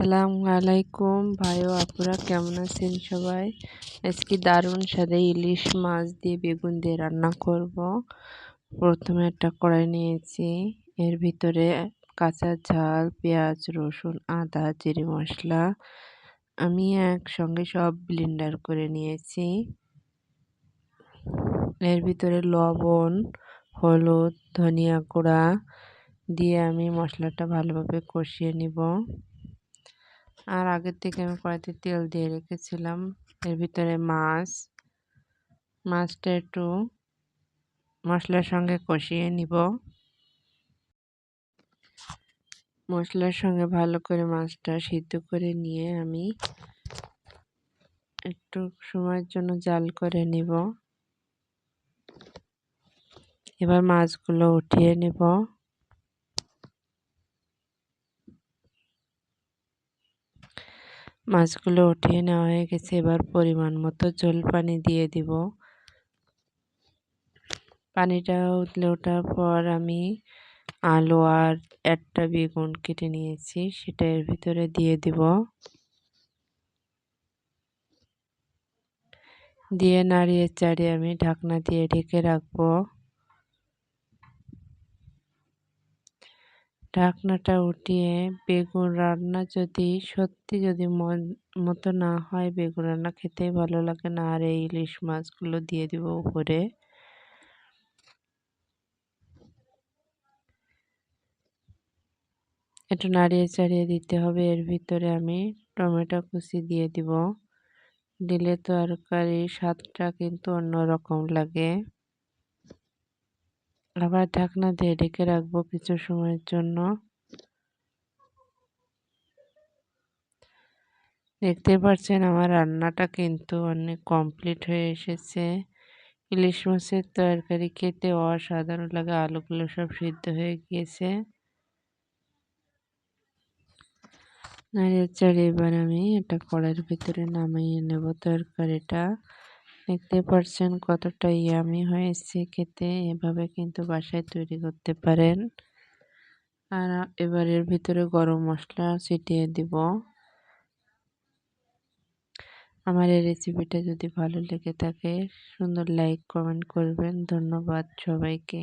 আসসালামু আলাইকুম ভাই আপুরা কেমন আছেন সবাই? আজকে দারুণ সাদে ইলিশ মাছ দিয়ে বেগুন দিয়ে রান্না করব। প্রথমে একটা কড়াই নিয়েছি। এর ভিতরে কাঁচা ঝাল, পেঁয়াজ, রসুন, আদা, জিরে মশলা আমি একসঙ্গে সব ব্লেন্ডার করে নিয়েছি। এর ভিতরে লবণ, হলুদ, ধনিয়া গুঁড়া দিয়ে আমি মশলাটা ভালোভাবে কষিয়ে নিব। আর আগের থেকে আমি কড়াইতে তেল দিয়ে রেখেছিলাম। এর ভিতরে মাছ, মাছটা একটু মশলার সঙ্গে কষিয়ে নিব। মশলার সঙ্গে ভালো করে মাছটা সিদ্ধ করে নিয়ে আমি একটু সময়ের জন্য জাল করে নিব। এবার মাছগুলো উঠিয়ে নেব। মাছগুলো উঠিয়ে নেওয়া হয়ে গেছে। এবার পরিমাণ মতো জল পানি দিয়ে দিব। পানিটা উতলে ওঠার পর আমি আলু আর একটা বেগুন কেটে নিয়েছি, সেটা এর ভিতরে দিয়ে দিব। দিয়ে নাড়িয়ে চাড়িয়ে আমি ঢাকনা দিয়ে ঢেকে রাখব। ঢাকনাটা উঠিয়ে বেগুন রান্না যদি সত্যি যদি মন মতো না হয় বেগুন রান্না খেতেই ভালো লাগে না, আর এই ইলিশ মাছগুলো দিয়ে দিব উপরে। একটু নাড়িয়ে চাড়িয়ে দিতে হবে, এর ভিতরে আমি টমেটো কুচি দিয়ে দিব। দিলে তরকারির স্বাদটা কিন্তু অন্যরকম লাগে। আবার ঢাকনা দিয়ে ঢেকে রাখব কিছু সময়ের জন্য। দেখতে পাচ্ছেন আমার রান্নাটা কিন্তু অনেক কমপ্লিট হয়ে এসেছে। ইলিশ মাছের তরকারি খেতে অসাধারণ লাগে, আলুগুলো সব সিদ্ধ হয়ে গিয়েছে। নারিয়েল চাড়ি এবার আমি এটা কড়াইয়ের ভিতরে নামিয়ে নেব তরকারিটা। দেখতে পারছেন কতটা ইয়ামি হয়েছে খেতে। এভাবে কিন্তু বাসায় তৈরি করতে পারেন। আর এবার এর ভিতরে গরম মশলা ছিটিয়ে দিব। আমার এই রেসিপিটা যদি ভালো লেগে থাকে, সুন্দর লাইক, কমেন্ট করবেন। ধন্যবাদ সবাইকে।